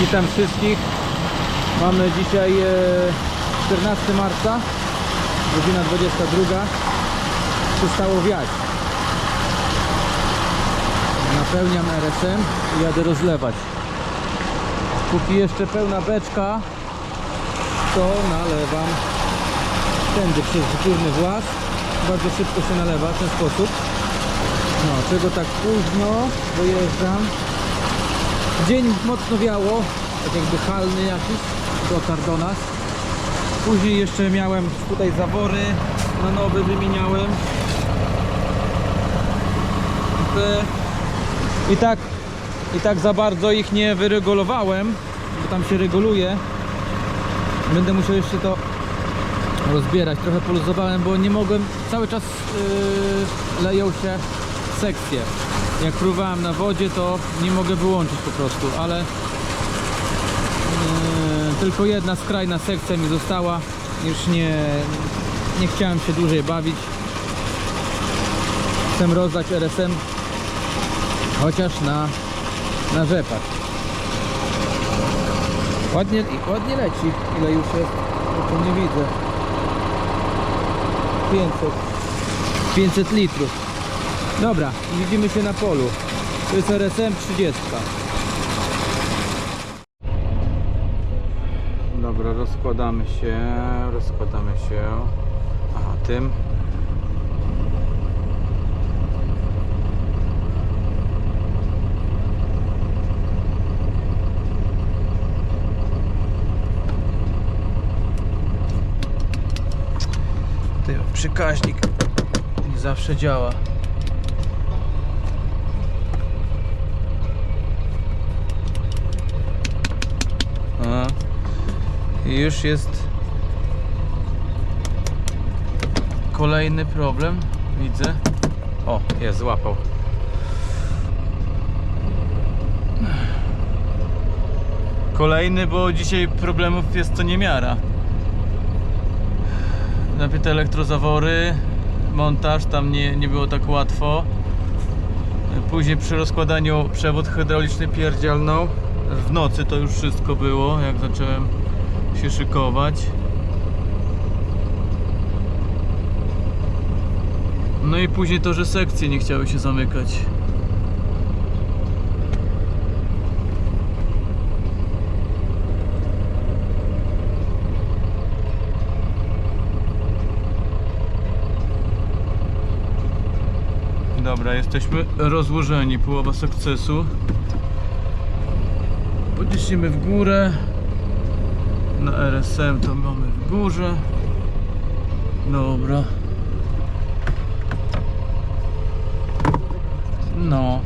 Witam wszystkich. Mamy dzisiaj e, 14 marca, godzina 22. Przestało wiać. Napełniam RSM i jadę rozlewać. Póki jeszcze pełna beczka, to nalewam tędy przez górny włas. Bardzo szybko się nalewa w ten sposób. No, czego tak późno dojeżdżam. Dzień mocno wiało, tak jakby halny jakiś, dotarł do nas. Później jeszcze miałem tutaj zawory, na nowe wymieniałem. Te- I tak, i tak za bardzo ich nie wyregulowałem, bo tam się reguluje. Będę musiał jeszcze to rozbierać. Trochę poluzowałem, bo nie mogłem, cały czas yy, leją się sekcje. Jak próbowałem na wodzie, to nie mogę wyłączyć po prostu, ale yy, tylko jedna skrajna sekcja mi została. Już nie, nie chciałem się dłużej bawić. Chcę rozdać RSM chociaż na, na rzepak. Ładnie, ładnie leci. Ile już jest? No to nie widzę. 500. 500 litrów. Dobra, widzimy się na polu. To jest RSM 30. Dobra, rozkładamy się, rozkładamy się. Aha, tym. Ty, przykaźnik nie zawsze działa. A, i już jest kolejny problem. Widzę. O, jest, złapał. Kolejny, bo dzisiaj problemów jest to niemiara. Najpierw te elektrozawory, montaż, tam nie, nie było tak łatwo. Później przy rozkładaniu przewód hydrauliczny pierdzielnął. W nocy to już wszystko było, jak zacząłem się szykować. No i później to, że sekcje nie chciały się zamykać. Dobra, jesteśmy rozłożeni, połowa sukcesu. Podniesiemy w górę. Na RSM to mamy w górze. Dobra. No.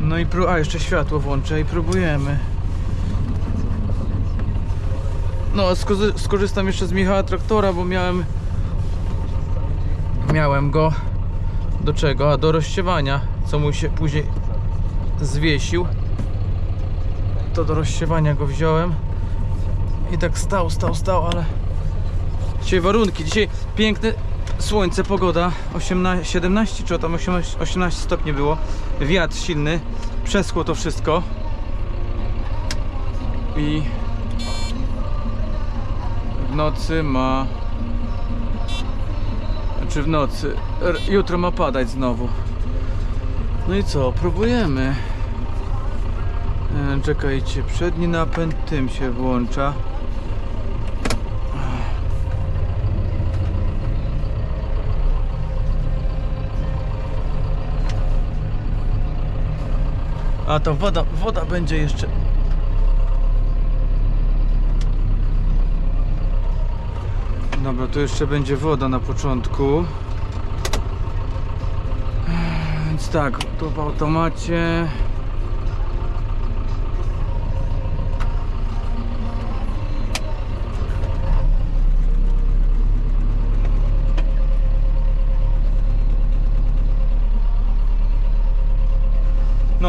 No i pró- a jeszcze światło włączę i próbujemy. No, skorzystam jeszcze z Michała Traktora, bo miałem miałem go do czego? A do rozsiewania, co mu się później zwiesił. To do rozsiewania go wziąłem. I tak stał, stał, stał, ale dzisiaj warunki, dzisiaj piękne słońce, pogoda 18, 17 czy tam 18, 18 stopni było. Wiatr silny, przeschło to wszystko. I w nocy ma czy w nocy. Jutro ma padać znowu. No i co? Próbujemy. E, Czekajcie, przedni napęd tym się włącza. A to woda, woda będzie jeszcze. Dobra, to jeszcze będzie woda na początku. Więc tak, tu w automacie.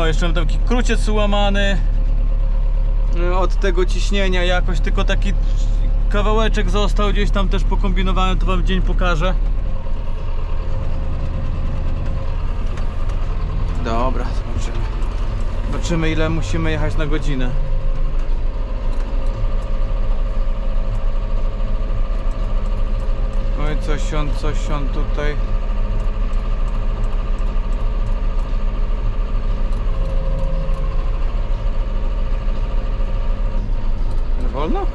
Jeszcze mam taki kruciec ułamany y, od tego ciśnienia jakoś, tylko taki kawałeczek został gdzieś tam też pokombinowałem, to wam dzień pokażę. Dobra, zobaczymy. Zobaczymy ile musimy jechać na godzinę. Oj, coś on, coś on tutaj. Nie wolno?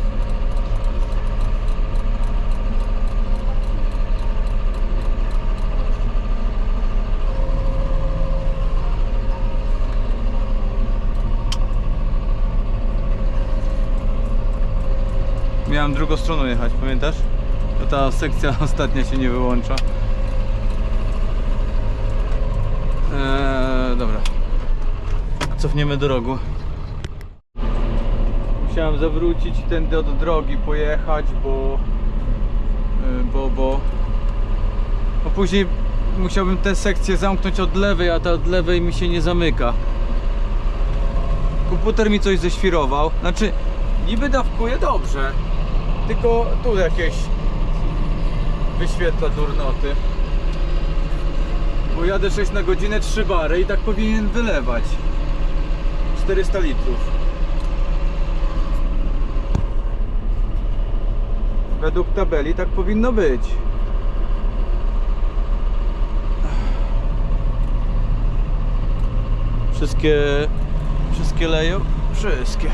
Miałem drugą stroną jechać, pamiętasz? To ta sekcja ostatnia się nie wyłącza. Eee, dobra. Cofniemy do rogu. Musiałem zawrócić i tędy od drogi pojechać, bo... e, Bo, bo... Bo później musiałbym tę sekcję zamknąć od lewej, a ta od lewej mi się nie zamyka. Komputer mi coś ześwirował. Znaczy, niby dawkuje dobrze. Tylko tu jakieś wyświetla durnoty. Bo jadę 6 na godzinę, 3 bary i tak powinien wylewać. 400 litrów. Według tabeli tak powinno być. Wszystkie wszystkie leją? Wszystkie.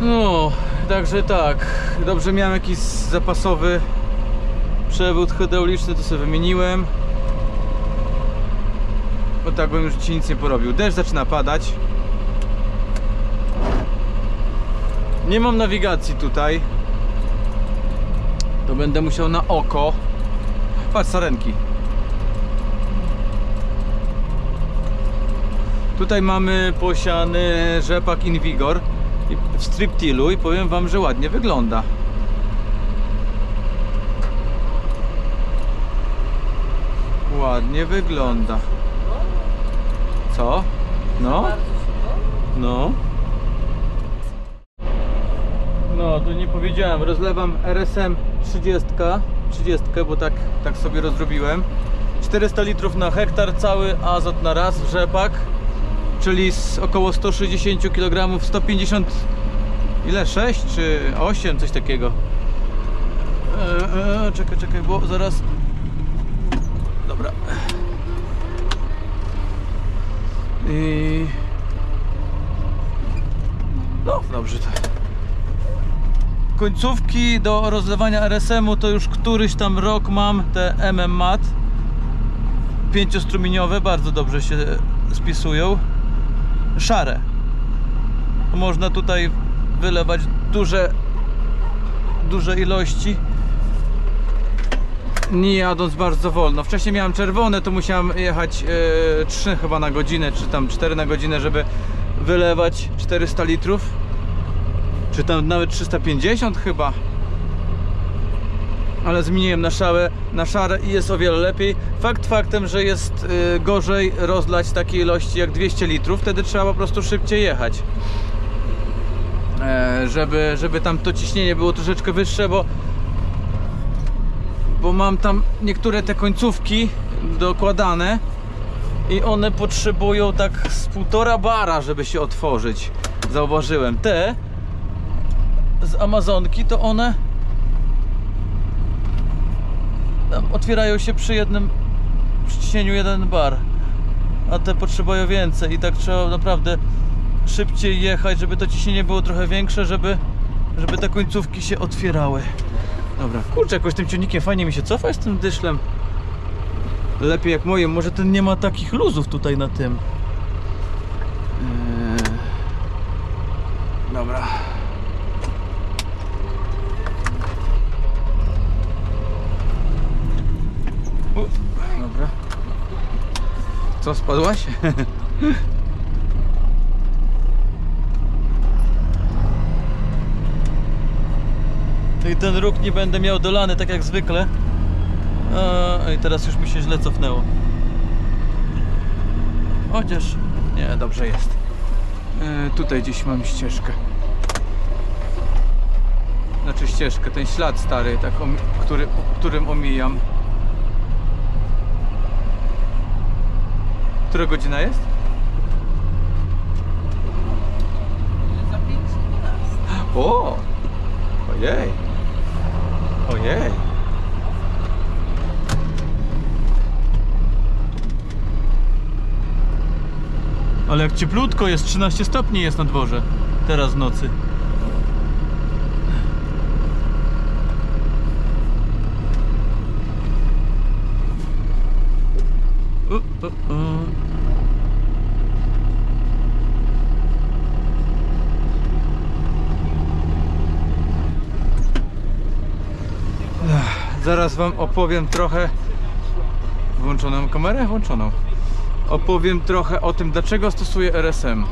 No, także tak. Dobrze miałem jakiś zapasowy przewód hydrauliczny, to sobie wymieniłem. Bo tak bym już ci nic nie porobił. Deszcz zaczyna padać. Nie mam nawigacji tutaj. To będę musiał na oko. Patrz, sarenki. Tutaj mamy posiany rzepak Invigor w striptilu i powiem wam, że ładnie wygląda. Ładnie wygląda. Co? No? No. No, to nie powiedziałem. Rozlewam RSM 30, 30, bo tak, tak sobie rozrobiłem. 400 litrów na hektar, cały azot na raz w rzepak, czyli z około 160 kg 150 ile? 6 czy 8, coś takiego. Eee, czekaj, czekaj, bo zaraz. Dobra. I... No, dobrze to. Końcówki do rozlewania RSM-u to już któryś tam rok mam te MM Mat. Pięciostrumieniowe, bardzo dobrze się spisują. Szare. Można tutaj wylewać duże duże ilości nie jadąc bardzo wolno. Wcześniej miałem czerwone, to musiałem jechać e, 3 chyba na godzinę, czy tam 4 na godzinę, żeby wylewać 400 litrów. Czy tam nawet 350 chyba. Ale zmieniłem na szare, na szare i jest o wiele lepiej. Fakt faktem, że jest e, gorzej rozlać takiej ilości jak 200 litrów, wtedy trzeba po prostu szybciej jechać. E, żeby, żeby tam to ciśnienie było troszeczkę wyższe, bo bo mam tam niektóre te końcówki dokładane i one potrzebują tak z półtora bara, żeby się otworzyć. Zauważyłem. Te z Amazonki to one tam otwierają się przy jednym przyciśnieniu jeden bar, a te potrzebują więcej i tak trzeba naprawdę szybciej jechać, żeby to ciśnienie było trochę większe, żeby, żeby te końcówki się otwierały. Dobra, kurczę, jakoś tym ciągnikiem fajnie mi się cofa z tym dyszlem. Lepiej jak moje, może ten nie ma takich luzów tutaj na tym. Eee... Dobra. U, dobra. Co, spadłaś? No i ten róg nie będę miał dolany tak jak zwykle. A, I teraz już mi się źle cofnęło. Chociaż nie, dobrze jest. E, tutaj gdzieś mam ścieżkę. Znaczy ścieżkę, ten ślad stary, tak, który, którym omijam. Która godzina jest? Za 5 O! Ojej! Ojej! Ale jak cieplutko jest, 13 stopni jest na dworze. Teraz w nocy. U, u, u. Zaraz wam opowiem trochę. Włączoną kamerę? Włączoną. Opowiem trochę o tym, dlaczego stosuję RSM.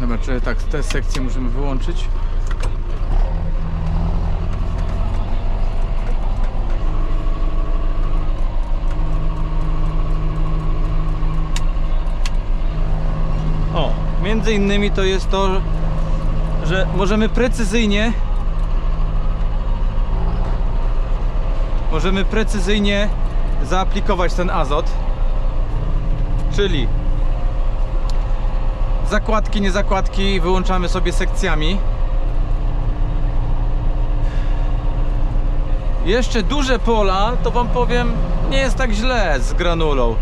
Dobra, czy tak, tę sekcję możemy wyłączyć. O, między innymi to jest to, że możemy precyzyjnie możemy precyzyjnie zaaplikować ten azot. Czyli zakładki, nie zakładki wyłączamy sobie sekcjami. Jeszcze duże pola, to wam powiem, nie jest tak źle z granulą.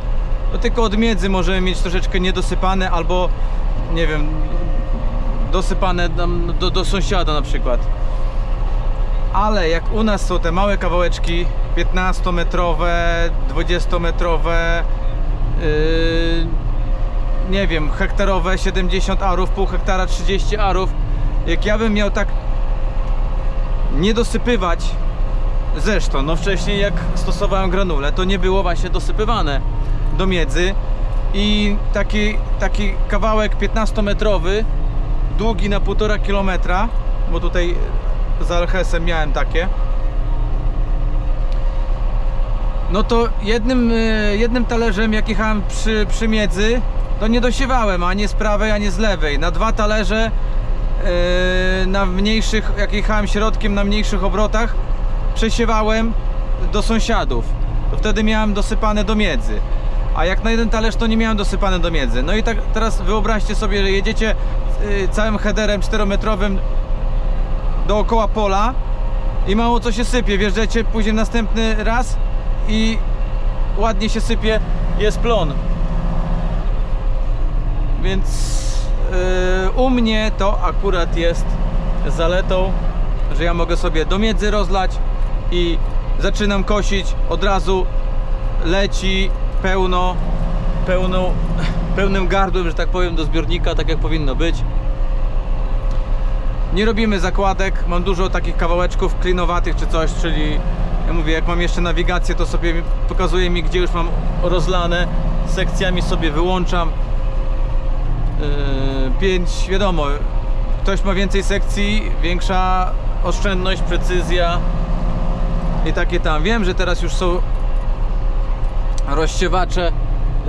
No tylko od miedzy możemy mieć troszeczkę niedosypane albo nie wiem, dosypane do, do sąsiada na przykład. Ale jak u nas są te małe kawałeczki 15-metrowe, 20-metrowe, yy, nie wiem, hektarowe 70 arów, pół hektara 30 arów, jak ja bym miał tak nie dosypywać, zresztą, no wcześniej jak stosowałem granule, to nie było właśnie dosypywane do miedzy i taki, taki kawałek 15-metrowy, długi na 1,5 kilometra, bo tutaj z Alchesem miałem takie. No to jednym, e, jednym talerzem jak jechałem przy, przy miedzy, to nie dosiewałem ani z prawej, ani z lewej. Na dwa talerze e, na mniejszych, jak jechałem środkiem na mniejszych obrotach, przesiewałem do sąsiadów. To wtedy miałem dosypane do miedzy. A jak na jeden talerz to nie miałem dosypane do miedzy. No i tak teraz wyobraźcie sobie, że jedziecie e, całym headerem 4-metrowym dookoła pola i mało co się sypie. Wjeżdżacie później następny raz i ładnie się sypie, jest plon. Więc yy, u mnie to akurat jest zaletą, że ja mogę sobie do miedzy rozlać i zaczynam kosić, od razu leci pełno, pełną, pełnym gardłem, że tak powiem, do zbiornika, tak jak powinno być. Nie robimy zakładek, mam dużo takich kawałeczków klinowatych czy coś, czyli ja mówię, jak mam jeszcze nawigację, to sobie pokazuje mi, gdzie już mam rozlane, sekcjami sobie wyłączam. Yy, pięć, wiadomo, ktoś ma więcej sekcji, większa oszczędność, precyzja i takie tam. Wiem, że teraz już są rozsiewacze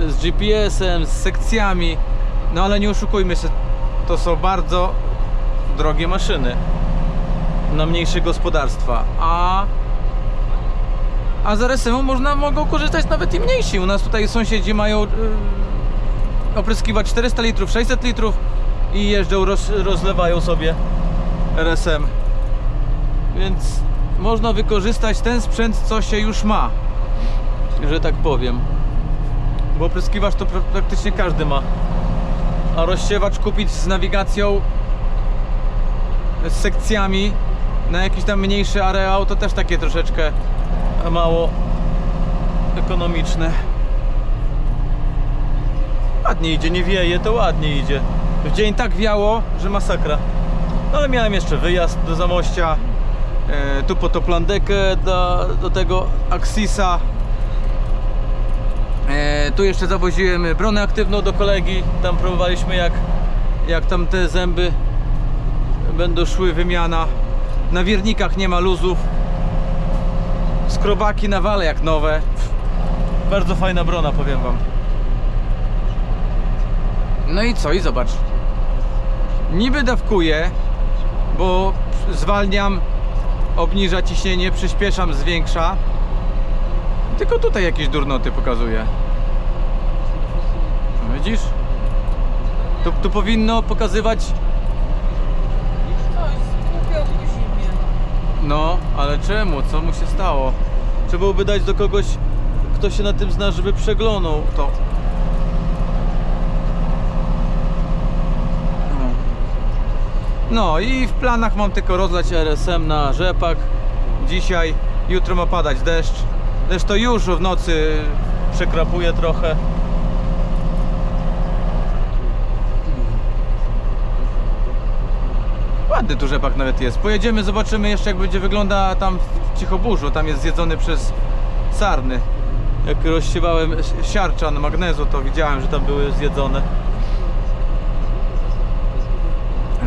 z GPS-em, z sekcjami, no ale nie oszukujmy się, to są bardzo drogie maszyny na mniejsze gospodarstwa, a a z RSM-u można, mogą korzystać nawet i mniejsi. U nas tutaj sąsiedzi mają yy, opryskiwać 400 litrów, 600 litrów i jeżdżą, roz, rozlewają sobie RSM. Więc można wykorzystać ten sprzęt, co się już ma, że tak powiem. Bo opryskiwacz to pra- praktycznie każdy ma. A rozsiewacz kupić z nawigacją z sekcjami na jakiś tam mniejszy areał to też takie troszeczkę mało ekonomiczne. Ładnie idzie, nie wieje, to ładnie idzie. W dzień tak wiało, że masakra. No ale miałem jeszcze wyjazd do Zamościa, e, tu po Toplandekę, do, do tego Axisa. E, tu jeszcze zawoziłem bronę aktywną do kolegi, tam próbowaliśmy jak, jak tam te zęby będą szły wymiana. Na wiernikach nie ma luzów. Skrobaki na wale jak nowe. Bardzo fajna brona, powiem wam. No i co? I zobacz. Niby dawkuję, bo zwalniam, obniża ciśnienie, przyspieszam, zwiększa. Tylko tutaj jakieś durnoty pokazuje. Widzisz? Tu, tu powinno pokazywać. No, ale czemu? Co mu się stało? Trzeba byłoby dać do kogoś, kto się na tym zna, żeby przeglądał to. No. No i w planach mam tylko rozlać RSM na rzepak. Dzisiaj, jutro ma padać deszcz. To już w nocy przekrapuje trochę. Ładny tu rzepak nawet jest. Pojedziemy, zobaczymy jeszcze jak będzie wygląda tam w Cichoburzu. Tam jest zjedzony przez sarny. Jak rozsiewałem siarczan magnezu, to widziałem, że tam były zjedzone.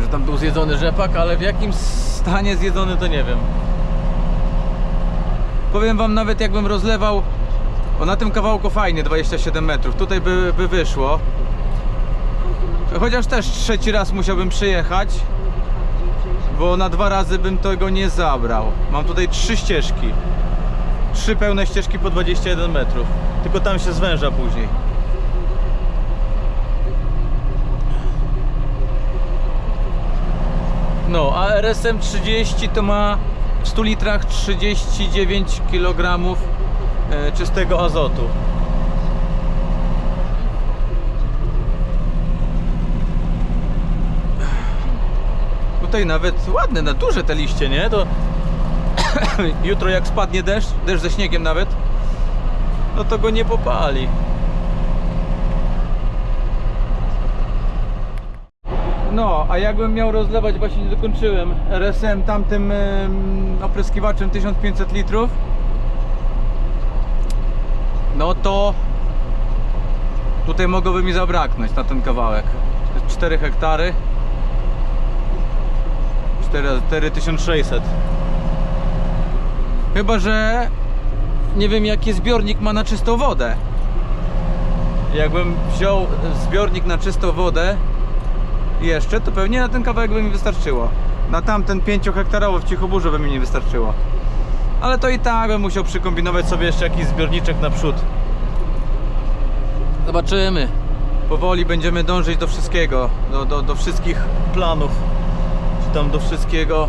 Że tam był zjedzony rzepak, ale w jakim stanie zjedzony to nie wiem. Powiem wam nawet jakbym rozlewał o na tym kawałku fajnie 27 metrów. Tutaj by, by wyszło. Chociaż też trzeci raz musiałbym przyjechać bo na dwa razy bym tego nie zabrał. Mam tutaj trzy ścieżki. Trzy pełne ścieżki po 21 metrów. Tylko tam się zwęża później. No, a RSM 30 to ma w 100 litrach 39 kg e, czystego azotu. Tutaj nawet ładne, na duże te liście, nie? To jutro jak spadnie deszcz, deszcz ze śniegiem nawet, no to go nie popali. No, a jakbym miał rozlewać, właśnie nie dokończyłem, RSM tamtym em, opryskiwaczem 1500 litrów, no to tutaj mogłoby mi zabraknąć na ten kawałek. To jest 4 hektary. 4 4600. Chyba, że nie wiem jaki zbiornik ma na czystą wodę. Jakbym wziął zbiornik na czystą wodę jeszcze, to pewnie na ten kawałek by mi wystarczyło. Na tamten 5 hektarowy w Cichoburze by mi nie wystarczyło. Ale to i tak bym musiał przykombinować sobie jeszcze jakiś zbiorniczek na przód. Zobaczymy. Powoli będziemy dążyć do wszystkiego, do, do, do wszystkich planów czy tam do wszystkiego,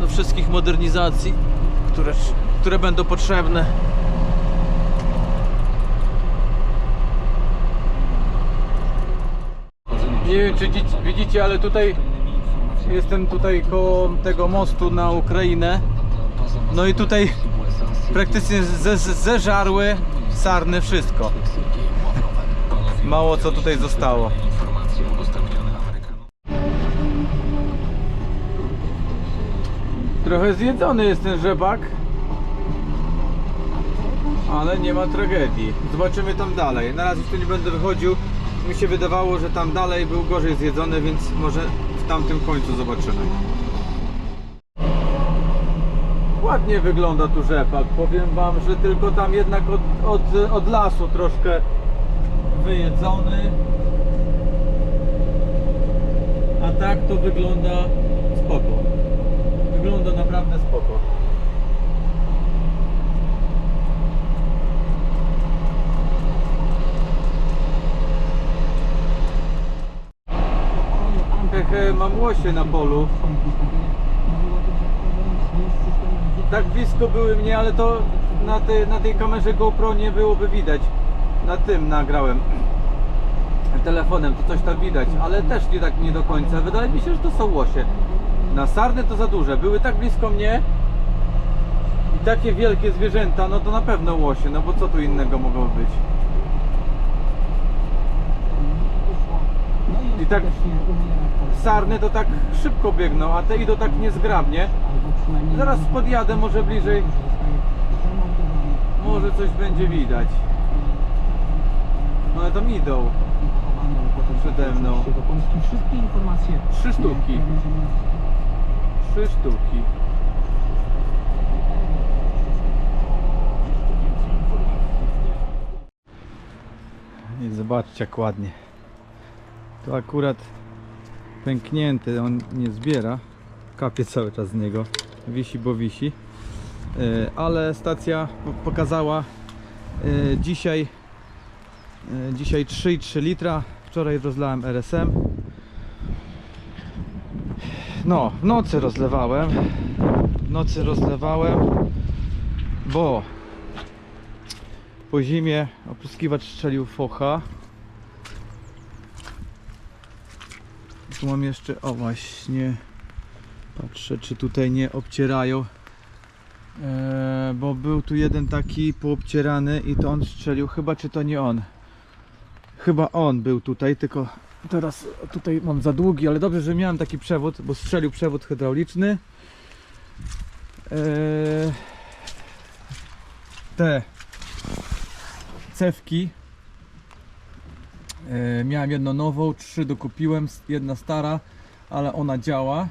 do wszystkich modernizacji, które, które będą potrzebne. Nie wiem czy widzicie, ale tutaj jestem tutaj koło tego mostu na Ukrainę. No i tutaj praktycznie ze, ze- zeżarły sarny wszystko. Mało co tutaj zostało. Trochę zjedzony jest ten rzepak. Ale nie ma tragedii. Zobaczymy tam dalej. Na razie tu nie będę wychodził. Mi się wydawało, że tam dalej był gorzej zjedzony, więc może w tamtym końcu zobaczymy. Ładnie wygląda tu rzepak. Powiem wam, że tylko tam jednak od, od, od lasu troszkę wyjedzony. A tak to wygląda spoko. Wygląda naprawdę spoko. Mam łosie na polu. Tak blisko były mnie, ale to na, tej na tej kamerze GoPro nie byłoby widać. Na tym nagrałem. Telefonem to coś tam widać, ale też nie tak nie do końca. Wydaje mi się, że to są łosie. Na sarny to za duże. Były tak blisko mnie i takie wielkie zwierzęta, no to na pewno łosie, no bo co tu innego mogło być? I tak sarny to tak szybko biegną, a te idą tak niezgrabnie. Zaraz podjadę może bliżej, może coś będzie widać. No ale tam idą. Przede mną. Trzy sztuki. Trzy sztuki. I zobaczcie jak ładnie. To akurat pęknięty, on nie zbiera. Kapie cały czas z niego. Wisi, bo wisi. E, Ale stacja po- pokazała e, dzisiaj e, dzisiaj 3,3 litra. Wczoraj rozlałem RSM. No, w nocy rozlewałem. W nocy rozlewałem, bo po zimie opryskiwacz strzelił focha. Tu mam jeszcze, o właśnie, patrzę czy tutaj nie obcierają. Eee, bo był tu jeden taki poobcierany i to on strzelił, chyba czy to nie on. Chyba on był tutaj, tylko teraz tutaj mam za długi, ale dobrze, że miałem taki przewód, bo strzelił przewód hydrauliczny. Eee, te cewki e, miałem jedną nową, trzy dokupiłem, jedna stara, ale ona działa.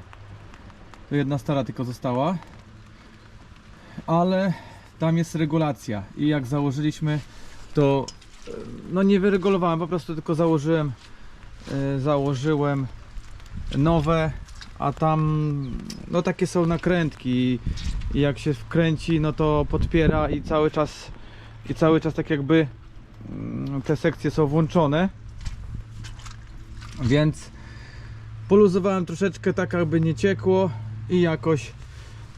To jedna stara tylko została. Ale tam jest regulacja i jak założyliśmy to e, no nie wyregulowałem, po prostu tylko założyłem e, założyłem nowe, a tam no takie są nakrętki i, i jak się wkręci no to podpiera i cały czas i cały czas tak jakby mm, te sekcje są włączone więc poluzowałem troszeczkę tak aby nie ciekło i jakoś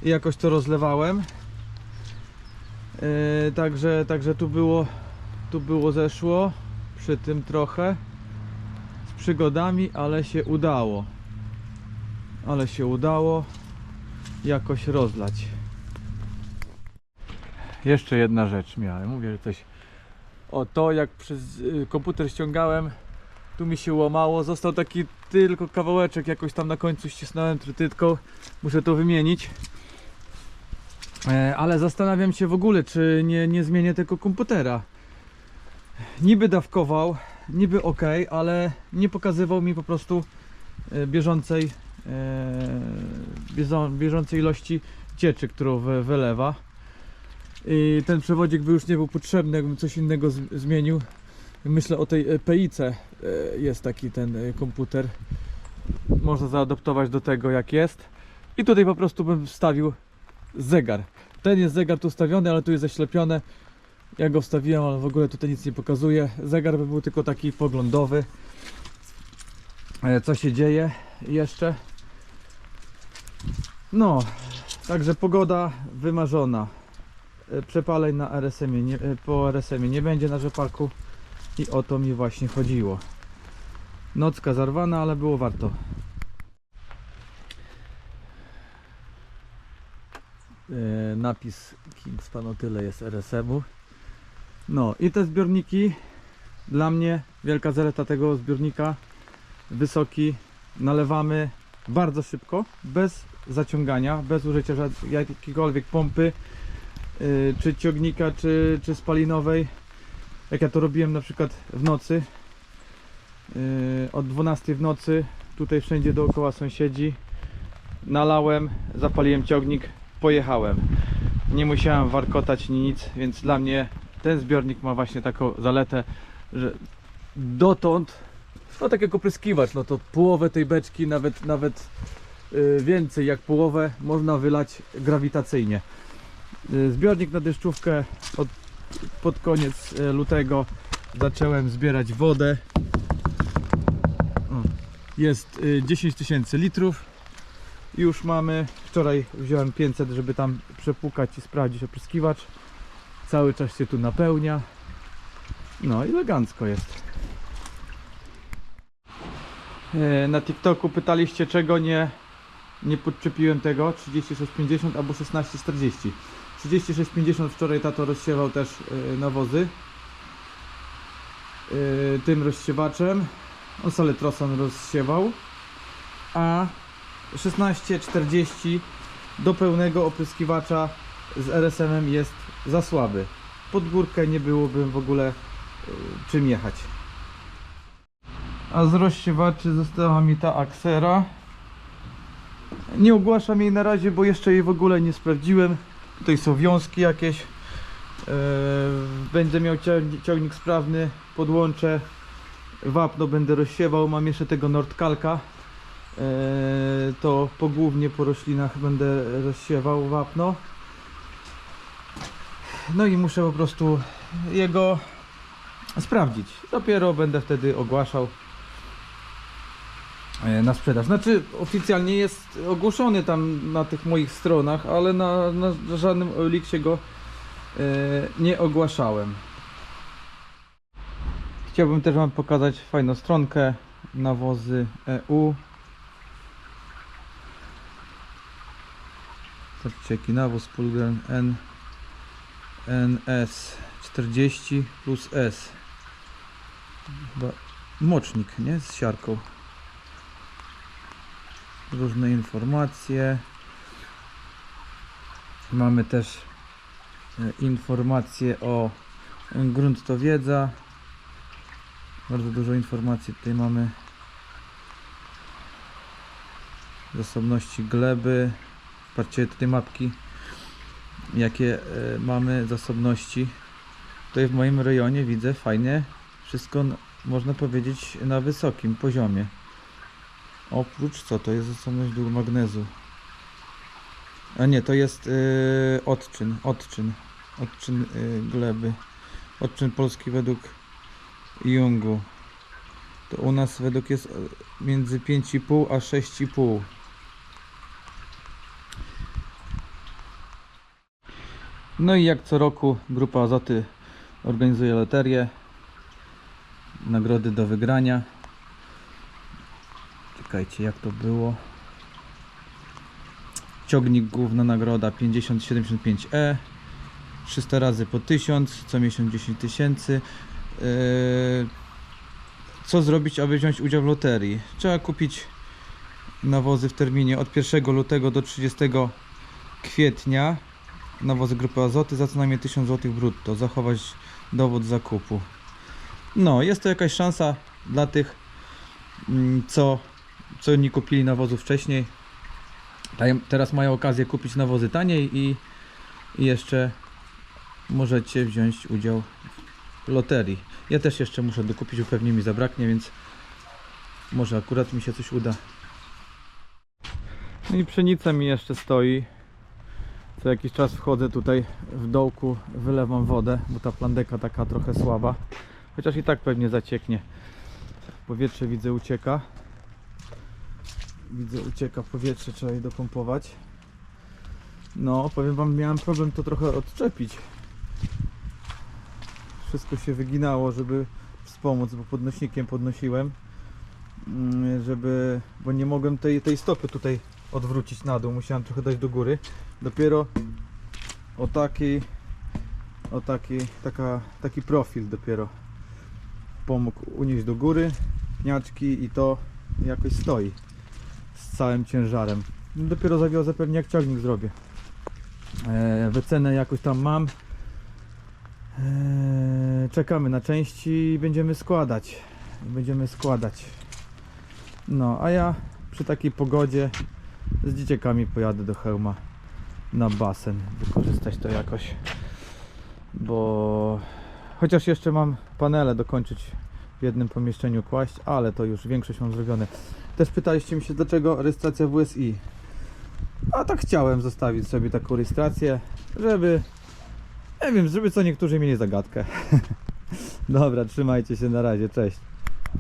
jakoś to rozlewałem. Yy, także, także tu było tu było zeszło przy tym trochę z przygodami, ale się udało. Ale się udało jakoś rozlać. Jeszcze jedna rzecz miałem, mówię, że coś o to jak przez y, komputer ściągałem tu mi się łamało, został taki tylko kawałeczek jakoś tam na końcu ścisnąłem trytytką muszę to wymienić. E, ale zastanawiam się w ogóle czy nie, nie zmienię tego komputera. Niby dawkował niby ok, ale nie pokazywał mi po prostu e, bieżącej e, bieżą- bieżącej ilości cieczy, którą wy- wylewa. I ten przewodzik by już nie był potrzebny, jakbym coś innego zmienił. Myślę o tej e, PIC. e, Jest taki ten e, komputer. Można zaadoptować do tego jak jest. I tutaj po prostu bym wstawił zegar. Ten jest zegar tu ustawiony, ale tu jest zaślepione. Ja go wstawiłem, ale w ogóle tutaj nic nie pokazuje. Zegar by był tylko taki poglądowy. Co się dzieje jeszcze? No, także pogoda wymarzona przepaleń na RSM-ie po RSM-ie nie będzie na rzepaku i o to mi właśnie chodziło. Nocka zarwana, ale było warto. E, napis Kingspan o tyle jest RSM-u no i te zbiorniki. Dla mnie wielka zaleta tego zbiornika. Wysoki nalewamy bardzo szybko bez zaciągania bez użycia jakiejkolwiek pompy y, czy ciągnika, czy, czy spalinowej. Jak ja to robiłem na przykład w nocy, y, od 12 w nocy, tutaj wszędzie dookoła sąsiedzi, nalałem, zapaliłem ciągnik, pojechałem. Nie musiałem warkotać ni nic, więc dla mnie ten zbiornik ma właśnie taką zaletę, że dotąd, no tak jak opryskiwacz, no to połowę tej beczki, nawet, nawet y, więcej jak połowę można wylać grawitacyjnie. Y, Zbiornik na deszczówkę od, pod koniec y, lutego zacząłem zbierać wodę. Jest y, 10 tysięcy litrów. Już mamy. Wczoraj wziąłem 500, żeby tam przepukać i sprawdzić opryskiwacz. Cały czas się tu napełnia. No elegancko jest. E, Na TikToku pytaliście czego nie nie podczepiłem tego 3650 albo 1640 3650 wczoraj tato rozsiewał też yy, nawozy. Yy, tym rozsiewaczem. On saletrosan rozsiewał. A 1640 do pełnego opryskiwacza z RSM-em jest za słaby. Pod górkę nie byłoby w ogóle yy, czym jechać. A z rozsiewaczy została mi ta Axera nie ogłaszam jej na razie, bo jeszcze jej w ogóle nie sprawdziłem. Tutaj są wiązki jakieś. E, będę miał ciągnik, sprawny, podłączę. Wapno będę rozsiewał, mam jeszcze tego Nordkalka. E, to pogłównie po roślinach będę rozsiewał wapno. No i muszę po prostu jego sprawdzić. Dopiero będę wtedy ogłaszał na sprzedaż. Znaczy oficjalnie jest ogłoszony tam na tych moich stronach, ale na, na żadnym Oliksie go e, nie ogłaszałem. Chciałbym też Wam pokazać fajną stronkę nawozy EU. Zobaczcie jaki nawóz Pulgren N NS 40 plus S. Chyba mocznik, nie? Z siarką różne informacje. Mamy też e, informacje o e, grunt to wiedza. Bardzo dużo informacji tutaj mamy. Zasobności gleby. Patrzcie tutaj mapki. Jakie e, mamy zasobności. Tutaj w moim rejonie widzę fajnie. Wszystko można powiedzieć na wysokim poziomie. Oprócz co? To jest zasobność dół magnezu. A nie, to jest yy, odczyn, odczyn, odczyn yy, gleby. Odczyn polski według Jungu. To u nas według jest e, między 5,5 a 6,5. No i jak co roku grupa Azoty organizuje loterię. Nagrody do wygrania. Czekajcie, jak to było. Ciągnik główna nagroda 5075E. 300 razy po 1000, co miesiąc 10 tysięcy. Yy, Co zrobić, aby wziąć udział w loterii? Trzeba kupić nawozy w terminie od 1 lutego do 30 kwietnia. Nawozy grupy azoty za co najmniej 1000 zł brutto. Zachować dowód zakupu. No, jest to jakaś szansa dla tych, mm, co co nie kupili nawozu wcześniej. Teraz mają okazję kupić nawozy taniej i, i jeszcze możecie wziąć udział w loterii. Ja też jeszcze muszę dokupić, pewnie mi zabraknie, więc może akurat mi się coś uda. No i pszenica mi jeszcze stoi. Co jakiś czas wchodzę tutaj w dołku, wylewam wodę, bo ta plandeka taka trochę słaba. Chociaż i tak pewnie zacieknie. Powietrze widzę ucieka. Widzę, ucieka powietrze, trzeba je dopompować. No, powiem wam, miałem problem to trochę odczepić. Wszystko się wyginało, żeby wspomóc, bo podnośnikiem podnosiłem, mm, żeby, bo nie mogłem tej, tej stopy tutaj odwrócić na dół, musiałem trochę dać do góry. Dopiero o taki, o taki, taka, taki profil dopiero pomógł unieść do góry pniaczki i to jakoś stoi całym ciężarem. Dopiero zawiozę pewnie jak ciągnik zrobię. E, wycenę jakoś tam mam. E, czekamy na części i będziemy składać. Będziemy składać. No, a ja przy takiej pogodzie z dzieciakami pojadę do hełma na basen. Wykorzystać to jakoś. Bo chociaż jeszcze mam panele dokończyć w jednym pomieszczeniu kłaść, ale to już większość mam zrobione. Też pytaliście mi się, dlaczego rejestracja WSI. A tak chciałem zostawić sobie taką rejestrację, żeby. Nie wiem, żeby co niektórzy mieli zagadkę. Dobra, trzymajcie się na razie, cześć.